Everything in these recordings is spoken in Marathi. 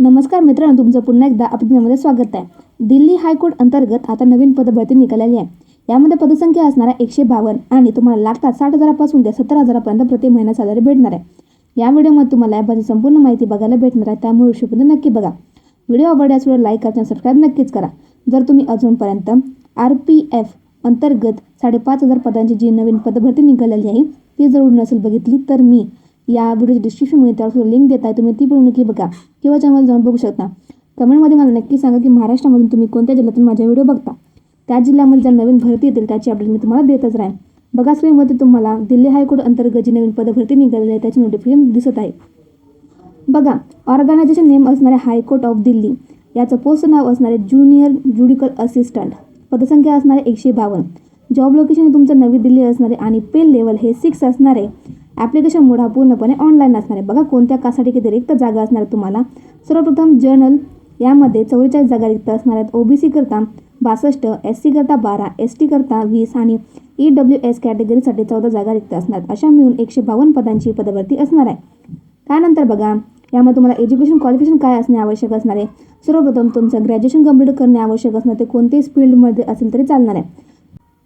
नमस्कार मित्रांनो तुमचं पुन्हा एकदा अभिज्ञामध्ये स्वागत आहे. दिल्ली हायकोर्ट अंतर्गत आता नवीन पदभरती निघालेली आहे. यामध्ये पदसंख्या असणाऱ्या एकशे बावन्न आणि तुम्हाला लागतात साठ हजारापासून ते सत्तर हजारापर्यंत प्रति महिना साधारण भेटणार आहे. या व्हिडिओमध्ये तुम्हाला याबद्दल संपूर्ण माहिती बघायला भेटणार आहे त्यामुळे शेवटपर्यंत नक्की बघा. व्हिडिओ आवडल्यास व्हिडिओ लाईक करा सबस्क्राईब नक्कीच करा. जर तुम्ही अजूनपर्यंत आर पी एफ अंतर्गत साडेपाच हजार पदांची जी नवीन पदभरती निघालेली आहे ती जरूर नसेल बघितली तर मी या व्हिडिओच्या डिस्क्रिप्शनमध्ये त्यावर लिंक देत आहे. तुम्ही ती पण नक्की बघा. किंवा चॅनल जाऊन बघू शकता. कमेंटमध्ये मला नक्की सांगा की महाराष्ट्रामधून तुम्ही कोणत्या जिल्ह्यातून माझ्या व्हिडिओ बघता? त्या जिल्ह्यामध्ये ज्या नवीन भरती येतील त्याची अपडेट मी तुम्हाला देतच राहीन. बघा स्क्रीनमध्ये तुम्हाला दिल्ली हायकोर्ट अंतर्गत जी नवीन पदभरती निघालेली आहे त्याची नोटिफिकेशन दिसत आहे. बघा ऑर्गनायझेशन नेम असणारे हायकोर्ट ऑफ दिल्ली. याचं पोस्ट नाव असणारे ज्युनियर ज्युडिकल असिस्टंट पदसंख्या असणारे एकशे बावन्न. जॉब लोकेशन हे तुमचं नवी दिल्ली असणारे आणि पे लेवल हे सिक्स असणारे. ॲप्लिकेशन मोड हा पूर्णपणे ऑनलाईन असणार आहे. बघा कोणत्या कासाठी किती रिक्त जागा असणार आहे तुम्हाला. सर्वप्रथम जर्नल यामध्ये चौवेचाळीस जागा रिक्त असणार आहेत. ओ बी सी करता बासष्ट एस सी करता बारा एस टी करता वीस आणि ई डब्ल्यू एस कॅटेगरीसाठी चौदा जागा रिक्त असणार. आहेत. अशा मिळून एकशे बावन्न पदांची पदभरती असणार आहे. त्यानंतर बघा यामध्ये तुम्हाला एज्युकेशन क्वालिफिकेशन काय असणे आवश्यक असणार आहे? सर्वप्रथम तुमचं ग्रॅज्युएशन कंप्लीट करणे आवश्यक असणार. ते कोणत्याही फील्डमध्ये असेल तरी चालणार आहे.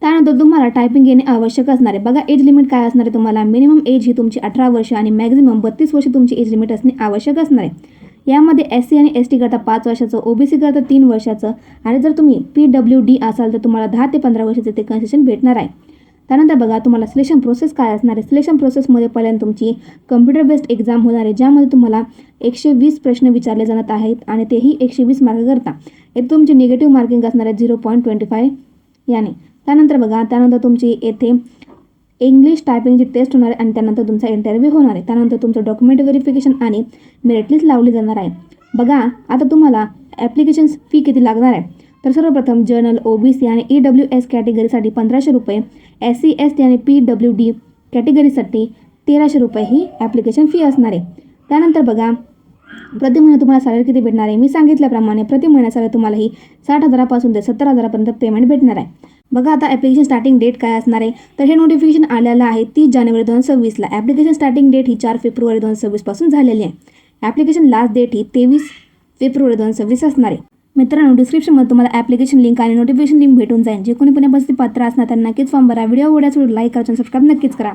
त्यानंतर तुम्हाला टायपिंग येणे आवश्यक असणार आहे. बघा एज लिमिट काय असणार आहे तुम्हाला? मिनिमम एज ही तुमची अठरा वर्ष आणि मॅक्झिमम बत्तीस वर्ष तुमची एज लिमिट असणे आवश्यक असणार आहे. यामध्ये एस सी आणि एस टी करता पाच वर्षाचं ओ बी सी करता तीन वर्षाचं आणि जर तुम्ही पी डब्ल्यू डी असाल तर तुम्हाला दहा ते पंधरा वर्षाचं ते कन्सेशन भेटणार आहे. त्यानंतर बघा तुम्हाला सिलेक्शन प्रोसेस काय असणार आहे? सिलेक्शन प्रोसेसमध्ये पहिल्यांदा तुमची कम्प्युटर बेस्ड एक्झाम होणार आहे ज्यामध्ये तुम्हाला एकशे वीस प्रश्न विचारले जाणार आहेत आणि तेही एकशे वीस मार्क करता. येथे तुमचे निगेटिव्ह मार्किंग असणार आहे झिरो पॉईंट ट्वेंटी फाय याने त्यानंतर बघा त्यानंतर तुमची येथे इंग्लिश टायपिंगची टेस्ट होणार आहे आणि त्यानंतर तुमचा इंटरव्ह्यू होणार आहे. त्यानंतर तुमचं डॉक्युमेंट व्हेरिफिकेशन आणि मेरिट लिस्ट लावली जाणार आहे. बघा आता तुम्हाला ॲप्लिकेशन फी किती लागणार आहे? तर सर्वप्रथम जर्नल ओ बी सी आणि ई डब्ल्यू एस कॅटेगरीसाठी पंधराशे रुपये एस सी एस टी आणि पी डब्ल्यू डी कॅटेगरीसाठी तेराशे रुपये ही ॲप्लिकेशन फी असणार आहे. त्यानंतर बघा प्रति महिना तुम्हाला सॅलरी किती भेटणार आहे? मी सांगितल्याप्रमाणे प्रति महिना सॅलरी तुम्हाला ही साठ हजारापासून ते सत्तर हजारापर्यंत पेमेंट भेटणार आहे. बघा आता ॲप्लिकेशन स्टार्टिंग डेट काय असणार आहे. तर हे नोटिफिकेशन आलेलं आहे तीस जानेवारी दोन हजार सव्वीसला ॲप्लिकेशन स्टार्टिंग डेट ही चार फेब्रुवारी दोन हजार सव्वीसपासून झालेली आहे. ॲप्लिकेशन लास्ट डेट ही तेवीस फेब्रुवारी दोन हजार सव्वीस असणार आहे. मित्रांनो डिस्क्रिप्शनमध्ये तुम्हाला ॲप्लिकेशन लिंक आणि नोटिफिकेशन लिंक भेटून जाईल. जे कोणी पण पात्र असणार त्यांना नक्कीच फॉर्म भरा. व्हिडिओ आवडल्यास लाईक करा सबस्क्राईब नक्कीच करा.